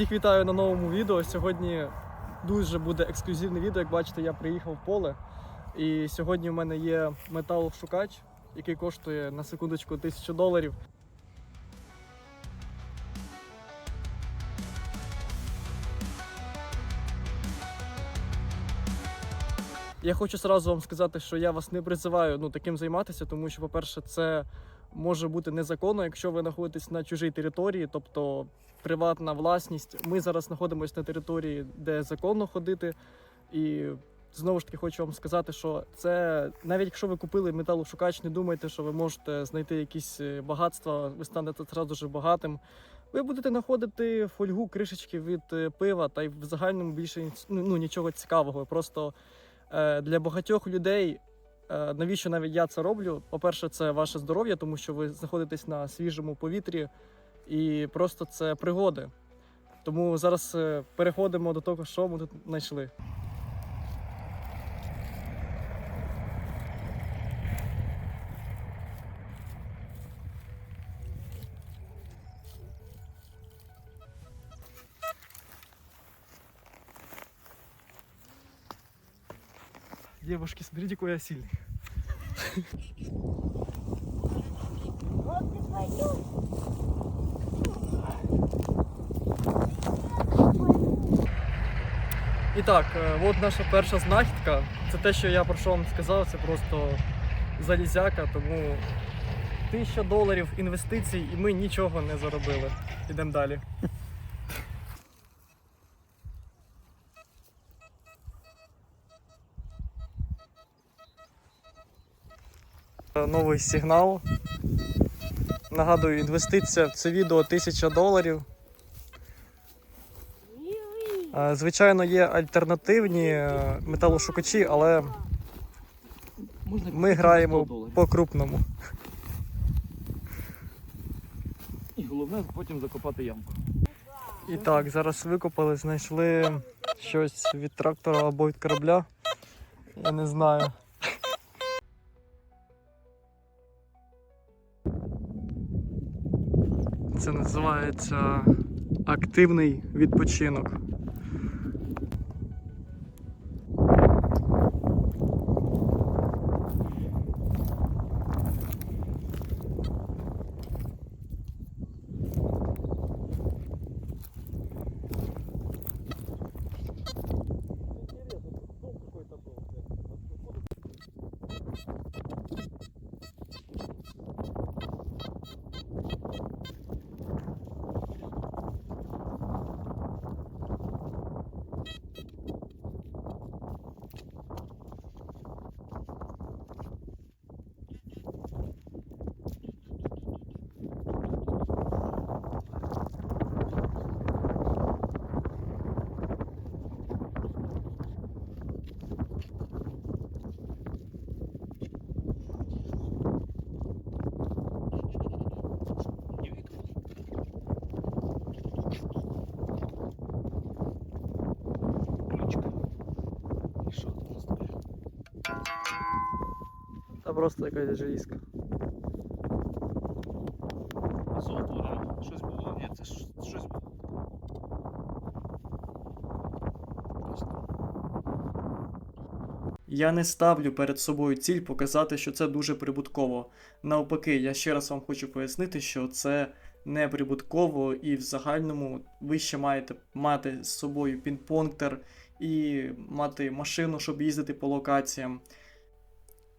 Всіх вітаю на новому відео. Сьогодні дуже буде ексклюзивне відео. Як бачите, я приїхав в поле. І сьогодні в мене є металошукач, який коштує на секундочку 1000 доларів. Я хочу сразу вам сказати, що я вас не призиваю ну, таким займатися, тому що, по-перше, це може бути незаконно, якщо ви знаходитесь на чужій території, тобто приватна власність. Ми зараз знаходимося на території, де законно ходити. І знову ж таки хочу вам сказати, що це навіть якщо ви купили металошукач, не думайте, що ви можете знайти якісь е, багатства, ви станете одразу ж багатим. Ви будете знаходити фольгу, кришечки від е, пива, та й в загальному більше ну, нічого цікавого. Просто е, для багатьох людей Е, Навіщо навіть я це роблю? По-перше, це ваше здоров'я, тому що ви знаходитесь на свіжому повітрі, і просто це пригоди. Тому зараз е, переходимо до того, що ми тут знайшли. Девушки, смотрите, какой я сильный. І так, е, от наша перша знахідка. Це те, що я про що вам сказав, це просто залізяка, тому тисяча доларів інвестицій, і ми нічого не заробили. Ідемо далі. Новий сигнал. Нагадую, інвестиція в це відео 1000 доларів. Е, Звичайно, є альтернативні е, металошукачі, але ми граємо по-крупному. І головне потім закопати ямку. І так, зараз викопали, знайшли щось від трактора або від корабля. Я не знаю. Це називається активний відпочинок. Та просто якась желізка. Золото, а? Щось було? Ні, це щось було. Я не ставлю перед собою ціль показати, що це дуже прибутково. Навпаки, я ще раз вам хочу пояснити, що це не прибутково, і в загальному ви ще маєте мати з собою пінпонктер і мати машину, щоб їздити по локаціям.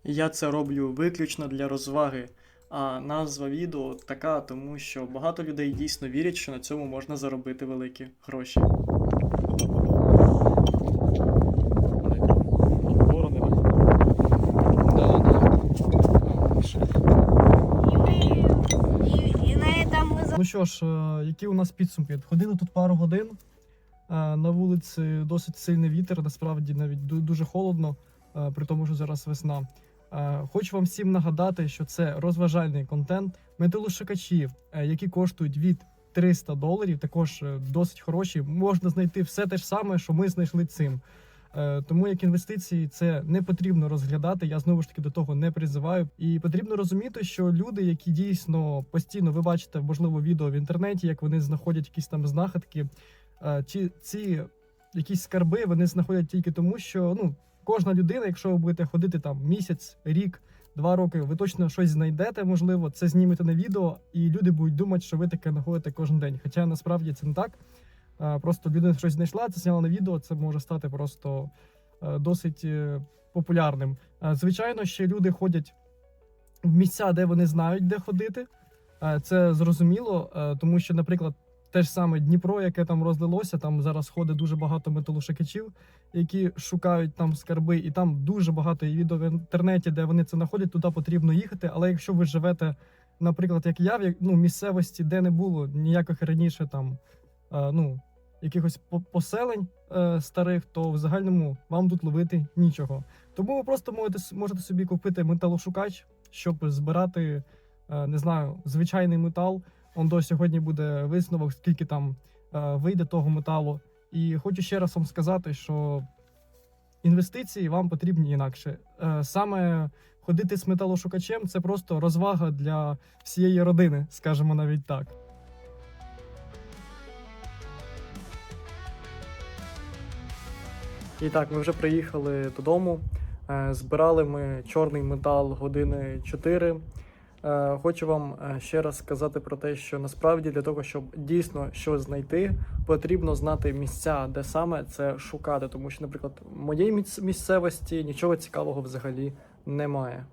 Я це роблю виключно для розваги. А назва відео така, тому що багато людей дійсно вірять, що на цьому можна заробити великі гроші. Ну що ж, е, які у нас підсумки? Ходили тут пару годин. е, На вулиці досить сильний вітер, насправді навіть дуже холодно, е, при тому, що зараз весна. Е, Хочу вам всім нагадати, що це розважальний контент. Металошукачі, е, які коштують від 300 доларів, також е, досить хороші. Можна знайти все те ж саме, що ми знайшли цим. Тому як інвестиції це не потрібно розглядати. Я знову ж таки до того не призиваю. І потрібно розуміти, що люди, які дійсно постійно ви бачите, можливо, відео в інтернеті, як вони знаходять якісь там знахідки. ці, ці якісь скарби вони знаходять тільки тому, що ну, кожна людина, якщо ви будете ходити там місяць, рік, два роки, ви точно щось знайдете, можливо, це знімете на відео, і люди будуть думати, що ви таке знаходите кожен день. Хоча насправді це не так. Просто людина щось знайшла, це зняла на відео, це може стати просто е, досить е, популярним. Звичайно, ще люди ходять в місця, де вони знають, де ходити. Це зрозуміло, е, тому що, наприклад, те ж саме Дніпро, яке там розлилося, там зараз ходить дуже багато металошукачів, які шукають там скарби, і там дуже багато є відео в інтернеті, де вони це знаходять. Туди потрібно їхати. Але якщо ви живете, наприклад, як я, в ну, місцевості, де не було ніяких раніше там е, ну, якихось по- поселень е, старих, то в загальному вам тут ловити нічого. Тому ви просто можете, можете собі купити металошукач, щоб збирати, е, не знаю, звичайний метал. Он до сьогодні буде висновок, скільки там е, вийде того металу. І хочу ще раз вам сказати, що інвестиції вам потрібні інакше. Е, Саме ходити з металошукачем це просто розвага для всієї родини, скажімо навіть так. І так, ми вже приїхали додому. Е, Збирали ми чорний метал години 4. Е, Хочу вам е, ще раз сказати про те, що насправді для того, щоб дійсно щось знайти, потрібно знати місця, де саме це шукати. Тому що, наприклад, в моїй місцевості нічого цікавого взагалі немає.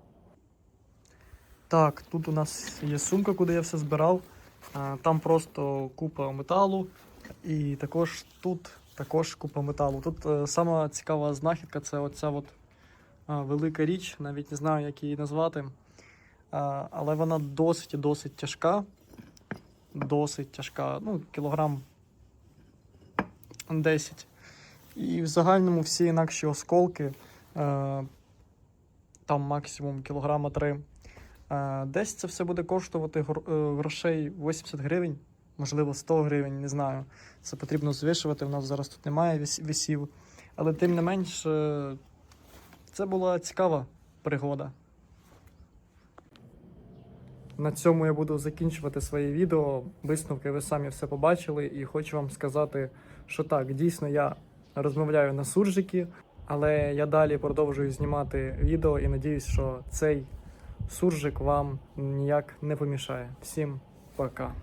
Так, тут у нас є сумка, куди я все збирав. Е, Там просто купа металу. І також тут також купа металу. Тут сама цікава знахідка це оця от велика річ, навіть не знаю, як її назвати. Е, але вона досить і досить тяжка. Досить тяжка. Ну, кілограм 10. І в загальному всі інакші осколки е, там максимум кілограма 3. Е, десь це все буде коштувати грошей 80 гривень, можливо, 100 гривень, не знаю. Це потрібно звішувати. У нас зараз тут немає віс- вісів. Але тим не менш, це була цікава пригода. На цьому я буду закінчувати своє відео. Висновки ви самі все побачили, і хочу вам сказати, що так, дійсно я розмовляю на суржики, але я далі продовжую знімати відео і надіюсь, що цей суржик вам ніяк не помішає. Всім пока.